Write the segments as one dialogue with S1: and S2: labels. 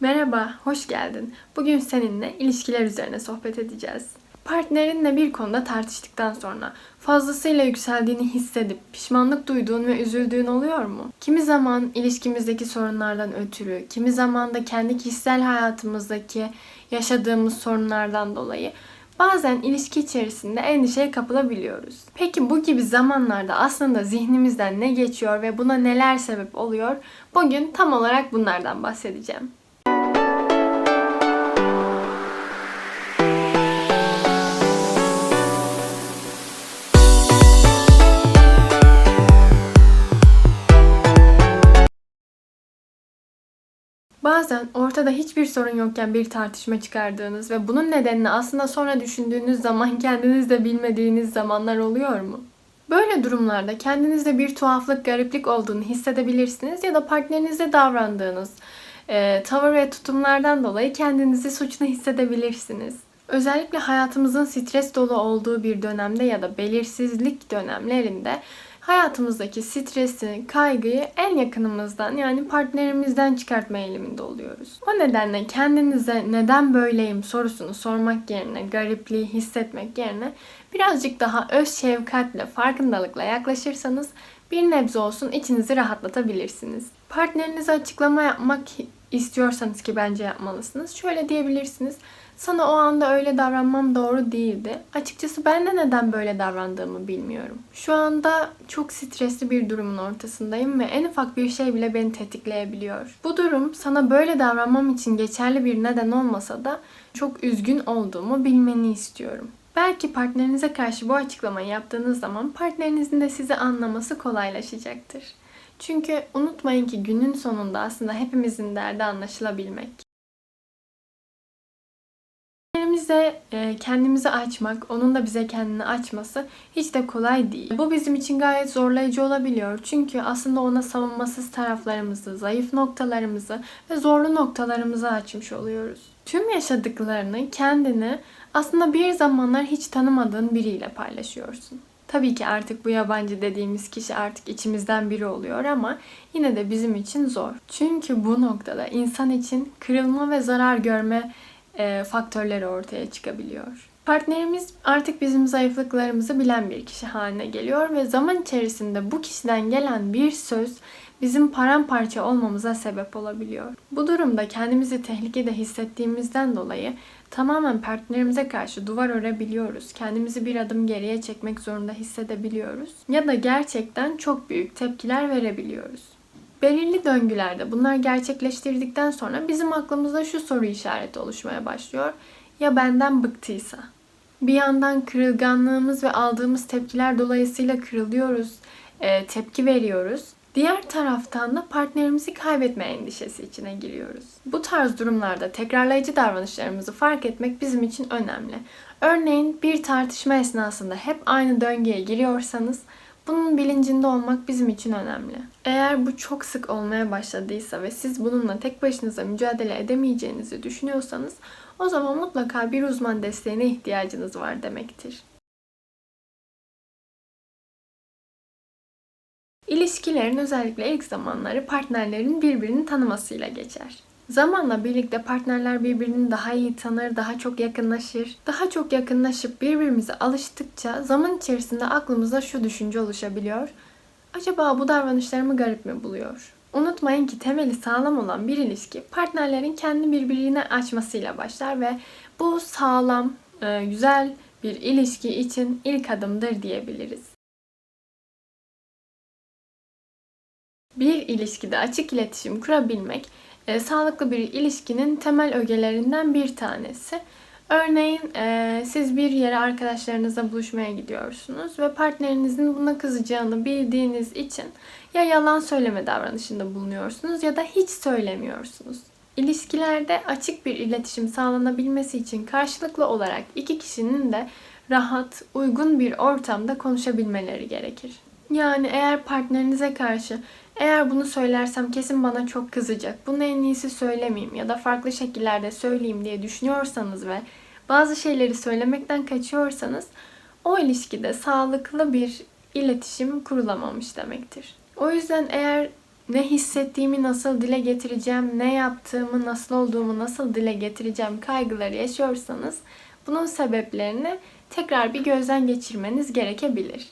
S1: Merhaba, hoş geldin. Bugün seninle ilişkiler üzerine sohbet edeceğiz. Partnerinle bir konuda tartıştıktan sonra fazlasıyla yükseldiğini hissedip pişmanlık duyduğun ve üzüldüğün oluyor mu? Kimi zaman ilişkimizdeki sorunlardan ötürü, kimi zaman da kendi kişisel hayatımızdaki yaşadığımız sorunlardan dolayı bazen ilişki içerisinde endişeye kapılabiliyoruz. Peki bu gibi zamanlarda aslında zihnimizden ne geçiyor ve buna neler sebep oluyor? Bugün tam olarak bunlardan bahsedeceğim. Bazen ortada hiçbir sorun yokken bir tartışma çıkardığınız ve bunun nedenini aslında sonra düşündüğünüz zaman kendiniz de bilmediğiniz zamanlar oluyor mu? Böyle durumlarda kendinizde bir tuhaflık, gariplik olduğunu hissedebilirsiniz ya da partnerinizde davrandığınız e, tavır ve tutumlardan dolayı kendinizi suçlu hissedebilirsiniz. Özellikle hayatımızın stres dolu olduğu bir dönemde ya da belirsizlik dönemlerinde hayatımızdaki stresi, kaygıyı en yakınımızdan yani partnerimizden çıkartma eğiliminde oluyoruz. O nedenle kendinize neden böyleyim sorusunu sormak yerine, garipliği hissetmek yerine birazcık daha öz şefkatle, farkındalıkla yaklaşırsanız bir nebze olsun içinizi rahatlatabilirsiniz. Partnerinize açıklama yapmak istiyorsanız ki bence yapmalısınız. Şöyle diyebilirsiniz. Sana o anda öyle davranmam doğru değildi. Açıkçası ben de neden böyle davrandığımı bilmiyorum. Şu anda çok stresli bir durumun ortasındayım ve en ufak bir şey bile beni tetikleyebiliyor. Bu durum sana böyle davranmam için geçerli bir neden olmasa da çok üzgün olduğumu bilmeni istiyorum. Belki partnerinize karşı bu açıklamayı yaptığınız zaman partnerinizin de sizi anlaması kolaylaşacaktır. Çünkü unutmayın ki günün sonunda aslında hepimizin derdi anlaşılabilmek. Kendimize e, kendimizi açmak, onun da bize kendini açması hiç de kolay değil. Bu bizim için gayet zorlayıcı olabiliyor. Çünkü aslında ona savunmasız taraflarımızı, zayıf noktalarımızı ve zorlu noktalarımızı açmış oluyoruz. Tüm yaşadıklarını, kendini aslında bir zamanlar hiç tanımadığın biriyle paylaşıyorsun. Tabii ki artık bu yabancı dediğimiz kişi artık içimizden biri oluyor ama yine de bizim için zor. Çünkü bu noktada insan için kırılma ve zarar görme e, faktörleri ortaya çıkabiliyor. Partnerimiz artık bizim zayıflıklarımızı bilen bir kişi haline geliyor ve zaman içerisinde bu kişiden gelen bir söz bizim paramparça olmamıza sebep olabiliyor. Bu durumda kendimizi tehlikede hissettiğimizden dolayı tamamen partnerimize karşı duvar örebiliyoruz. Kendimizi bir adım geriye çekmek zorunda hissedebiliyoruz. Ya da gerçekten çok büyük tepkiler verebiliyoruz. Belirli döngülerde bunlar gerçekleştirdikten sonra bizim aklımızda şu soru işareti oluşmaya başlıyor. Ya benden bıktıysa? Bir yandan kırılganlığımız ve aldığımız tepkiler dolayısıyla kırılıyoruz, e, tepki veriyoruz. Diğer taraftan da partnerimizi kaybetme endişesi içine giriyoruz. Bu tarz durumlarda tekrarlayıcı davranışlarımızı fark etmek bizim için önemli. Örneğin bir tartışma esnasında hep aynı döngüye giriyorsanız bunun bilincinde olmak bizim için önemli. Eğer bu çok sık olmaya başladıysa ve siz bununla tek başınıza mücadele edemeyeceğinizi düşünüyorsanız o zaman mutlaka bir uzman desteğine ihtiyacınız var demektir. İlişkilerin özellikle ilk zamanları partnerlerin birbirini tanımasıyla geçer. Zamanla birlikte partnerler birbirini daha iyi tanır, daha çok yakınlaşır. Daha çok yakınlaşıp birbirimize alıştıkça zaman içerisinde aklımızda şu düşünce oluşabiliyor. Acaba bu davranışlarımı garip mi buluyor? Unutmayın ki temeli sağlam olan bir ilişki partnerlerin kendi birbirine açmasıyla başlar ve bu sağlam, e, güzel bir ilişki için ilk adımdır diyebiliriz. Bir ilişkide açık iletişim kurabilmek e, sağlıklı bir ilişkinin temel ögelerinden bir tanesi. Örneğin e, siz bir yere arkadaşlarınızla buluşmaya gidiyorsunuz ve partnerinizin buna kızacağını bildiğiniz için ya yalan söyleme davranışında bulunuyorsunuz ya da hiç söylemiyorsunuz. İlişkilerde açık bir iletişim sağlanabilmesi için karşılıklı olarak iki kişinin de rahat, uygun bir ortamda konuşabilmeleri gerekir. Yani eğer partnerinize karşı eğer bunu söylersem kesin bana çok kızacak. Bunu en iyisi söylemeyeyim ya da farklı şekillerde söyleyeyim diye düşünüyorsanız ve bazı şeyleri söylemekten kaçıyorsanız o ilişkide sağlıklı bir iletişim kurulamamış demektir. O yüzden eğer ne hissettiğimi nasıl dile getireceğim, ne yaptığımı, nasıl olduğumu nasıl dile getireceğim kaygıları yaşıyorsanız bunun sebeplerini tekrar bir gözden geçirmeniz gerekebilir.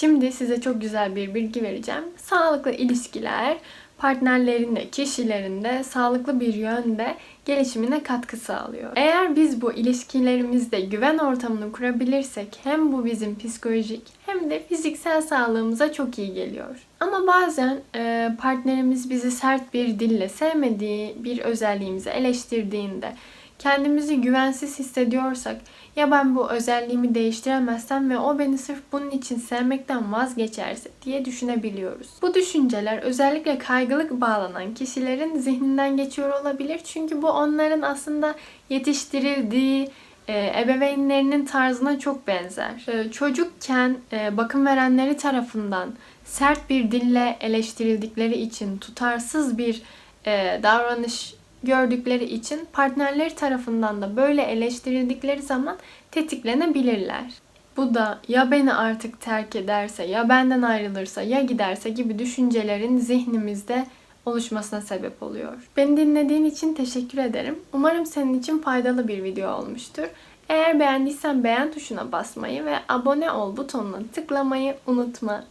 S1: Şimdi size çok güzel bir bilgi vereceğim. Sağlıklı ilişkiler partnerlerin de kişilerin de sağlıklı bir yönde gelişimine katkı sağlıyor. Eğer biz bu ilişkilerimizde güven ortamını kurabilirsek hem bu bizim psikolojik hem de fiziksel sağlığımıza çok iyi geliyor. Ama bazen e, partnerimiz bizi sert bir dille sevmediği bir özelliğimizi eleştirdiğinde kendimizi güvensiz hissediyorsak ya ben bu özelliğimi değiştiremezsem ve o beni sırf bunun için sevmekten vazgeçerse diye düşünebiliyoruz. Bu düşünceler özellikle kaygılık bağlanan kişilerin zihninden geçiyor olabilir. Çünkü bu onların aslında yetiştirildiği e, ebeveynlerinin tarzına çok benzer. E, çocukken e, bakım verenleri tarafından sert bir dille eleştirildikleri için tutarsız bir davranış gördükleri için partnerleri tarafından da böyle eleştirildikleri zaman tetiklenebilirler. Bu da ya beni artık terk ederse, ya benden ayrılırsa, ya giderse gibi düşüncelerin zihnimizde oluşmasına sebep oluyor. Beni dinlediğin için teşekkür ederim. Umarım senin için faydalı bir video olmuştur. Eğer beğendiysen beğen tuşuna basmayı ve abone ol butonuna tıklamayı unutma.